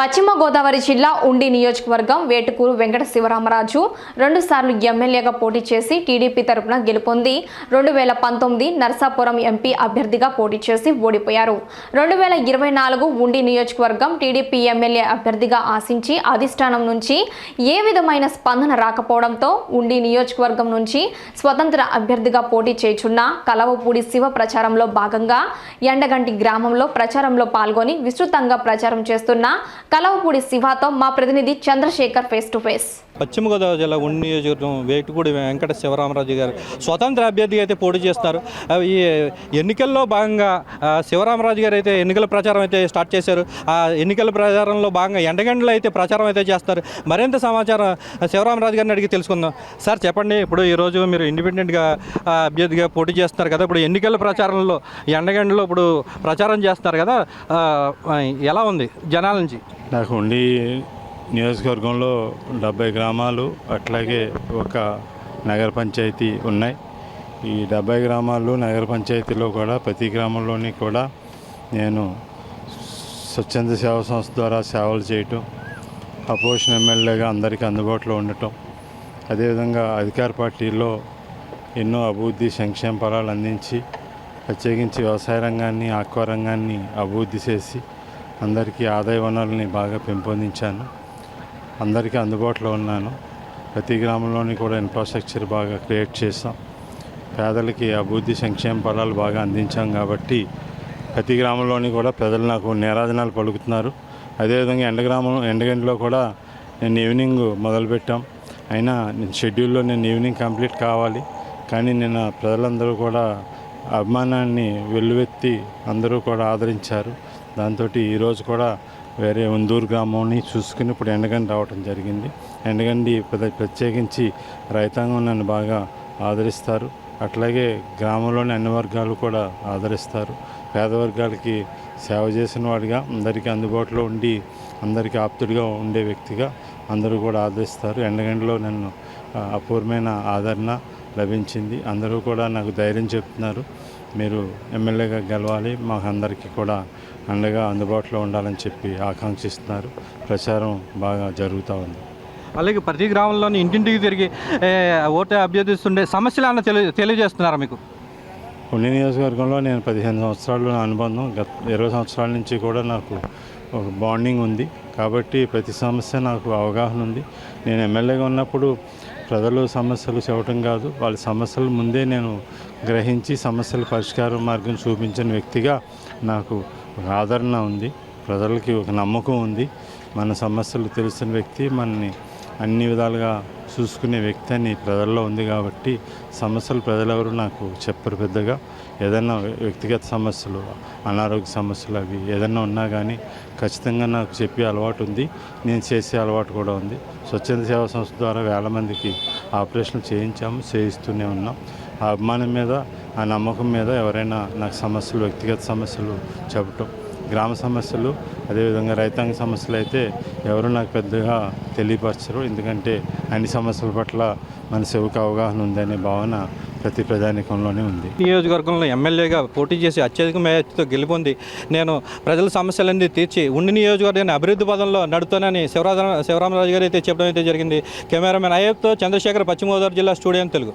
పశ్చిమ గోదావరి జిల్లా ఉండి నియోజకవర్గం వేటుకూరు వెంకట శివరామరాజు రెండుసార్లు ఎమ్మెల్యేగా పోటీ చేసి టీడీపీ తరపున గెలుపొంది. రెండు వేల పంతొమ్మిది నర్సాపురం ఎంపీ అభ్యర్థిగా పోటీ చేసి ఓడిపోయారు. రెండు వేల ఇరవై నాలుగు ఉండి నియోజకవర్గం టీడీపీ ఎమ్మెల్యే అభ్యర్థిగా ఆశించి అధిష్టానం నుంచి ఏ విధమైన స్పందన రాకపోవడంతో ఉండి నియోజకవర్గం నుంచి స్వతంత్ర అభ్యర్థిగా పోటీ చేచున్న కలవపూడి శివ ప్రచారంలో భాగంగా ఎండగంటి గ్రామంలో ప్రచారంలో పాల్గొని విస్తృతంగా ప్రచారం చేస్తున్న కలవపూడి శివాతో మా ప్రతినిధి చంద్రశేఖర్ ఫేస్ టు ఫేస్ పశ్చిమ గోదావరి జిల్లా ఉండి నియోజకవర్గం వేటుకూడి వెంకట శివరామరాజు గారు స్వతంత్ర అభ్యర్థిగా అయితే పోటీ చేస్తున్నారు ఈ ఎన్నికల్లో భాగంగా శివరామరాజు గారు అయితే ఎన్నికల ప్రచారం అయితే స్టార్ట్ చేశారు. ఆ ఎన్నికల ప్రచారంలో భాగంగా ఎండగంటలో అయితే ప్రచారం అయితే చేస్తారు. మరింత సమాచారం శివరామరాజు గారిని అడిగి తెలుసుకుందాం. సార్ చెప్పండి. ఇప్పుడు ఈరోజు మీరు ఇండిపెండెంట్గా అభ్యర్థిగా పోటీ చేస్తున్నారు కదా ఇప్పుడు ఎన్నికల ప్రచారంలో ఎండగంటలో ఇప్పుడు ప్రచారం చేస్తున్నారు కదా ఎలా ఉంది జనాల నుంచి? నాకు ఉండి నియోజకవర్గంలో డెబ్బై గ్రామాలు అట్లాగే ఒక నగర పంచాయతీ ఉన్నాయి. ఈ డెబ్బై గ్రామాలు నగర పంచాయతీలో కూడా ప్రతి గ్రామంలోని కూడా నేను స్వచ్ఛంద సేవా సంస్థ ద్వారా సేవలు చేయటం అపోజిషన్ ఎమ్మెల్యేగా అందరికీ అందుబాటులో ఉండటం అదేవిధంగా అధికార పార్టీలో ఎన్నో అభివృద్ధి సంక్షేమ ఫలాలు అందించి ప్రత్యేకించి వ్యవసాయ రంగాన్ని ఆక్వా రంగాన్ని అభివృద్ధి చేసి అందరికీ ఆదాయ వనరుల్ని బాగా పెంపొందించాను. అందరికీ అందుబాటులో ఉన్నాను. ప్రతి గ్రామంలోని కూడా ఇన్ఫ్రాస్ట్రక్చర్ బాగా క్రియేట్ చేసాం పేదలకి అభివృద్ధి సంక్షేమ ఫలాలు బాగా అందించాం కాబట్టి ప్రతి గ్రామంలోని కూడా ప్రజలు నాకు నేరాజనాలు పలుకుతున్నారు. అదేవిధంగా ఎండ గ్రామం ఎండగంటలో కూడా నేను ఈవినింగ్ మొదలుపెట్టాం అయినా నేను షెడ్యూల్లో నేను ఈవినింగ్ కంప్లీట్ కావాలి. కానీ నిన్న ప్రజలందరూ కూడా అభిమానాన్ని వెల్లువెత్తి అందరూ కూడా ఆదరించారు. దాంతో ఈరోజు కూడా వేరే ఉందూరు గ్రామాన్ని చూసుకుని ఇప్పుడు ఎండగండి రావటం జరిగింది. ఎండగండి ప్రత్యేకించి రైతాంగం నన్ను బాగా ఆదరిస్తారు. అట్లాగే గ్రామంలోని అన్ని వర్గాలు కూడా ఆదరిస్తారు. పేద వర్గాలకి సేవ చేసిన వాడిగా అందరికీ అందుబాటులో ఉండి అందరికీ ఆప్తుడిగా ఉండే వ్యక్తిగా అందరూ కూడా ఆదరిస్తారు. ఎండగండిలో నన్ను అపూర్వమైన ఆదరణ లభించింది. అందరూ కూడా నాకు ధైర్యం చెప్తున్నారు. మీరు ఎమ్మెల్యేగా గెలవాలి మాకు అందరికీ కూడా అండగా అందుబాటులో ఉండాలని చెప్పి ఆకాంక్షిస్తున్నారు. ప్రచారం బాగా జరుగుతూ ఉంది. అలాగే ప్రతి గ్రామంలోని ఇంటింటికి తిరిగి ఓటు అభ్యర్థిస్తుండే సమస్యలు అన్న తెలియ తెలియజేస్తున్నారా మీకు? ఉండి నియోజకవర్గంలో నేను పదిహేను సంవత్సరాలు నా అనుబంధం గత ఇరవై సంవత్సరాల నుంచి కూడా నాకు ఒక బాండింగ్ ఉంది. కాబట్టి ప్రతి సమస్య నాకు అవగాహన ఉంది. నేను ఎమ్మెల్యేగా ఉన్నప్పుడు ప్రజలు సమస్యలు చెప్పడం కాదు. వాళ్ళ సమస్యలు ముందే నేను గ్రహించి సమస్యల పరిష్కార మార్గం చూపించిన వ్యక్తిగా నాకు ఒక ఆదరణ ఉంది. ప్రజలకి ఒక నమ్మకం ఉంది. మన సమస్యలు తెలిసిన వ్యక్తి మనని అన్ని విధాలుగా చూసుకునే వ్యక్తి అని ప్రజల్లో ఉంది కాబట్టి సమస్యలు ప్రజలెవరు నాకు చెప్పరు పెద్దగా. ఏదైనా వ్యక్తిగత సమస్యలు అనారోగ్య సమస్యలు అవి ఏదైనా ఉన్నా కానీ ఖచ్చితంగా నాకు చెప్పే అలవాటు ఉంది. నేను చేసే అలవాటు కూడా ఉంది. స్వచ్ఛంద సేవా సంస్థ ద్వారా వేల మందికి ఆపరేషన్లు చేయించాము చేయిస్తూనే ఉన్నాం. ఆ అభిమానం మీద ఆ నమ్మకం మీద ఎవరైనా నాకు సమస్యలు వ్యక్తిగత సమస్యలు చెప్పటం గ్రామ సమస్యలు అదేవిధంగా రైతాంగ సమస్యలు అయితే ఎవరు నాకు పెద్దగా తెలియపరచరు. ఎందుకంటే అన్ని సమస్యల పట్ల మన సేవకు అవగాహన ఉందనే భావన ప్రతి ప్రజానికంలోనే ఉంది. నియోజకవర్గంలో ఎమ్మెల్యేగా పోటీ చేసి అత్యధిక మేయర్తో గెలుపొంది నేను ప్రజల సమస్యలన్నీ తీర్చి ఉండి నియోజకవర్గాన్ని అభివృద్ధి పదంలో నడుతానని శివరాజ శివరామరాజు గారు అయితే చెప్పడం అయితే జరిగింది. కెమెరామెన్ అయ్యప్తో చంద్రశేఖర్ పశ్చిమ గోదావరి జిల్లా స్టూడియో తెలుగు.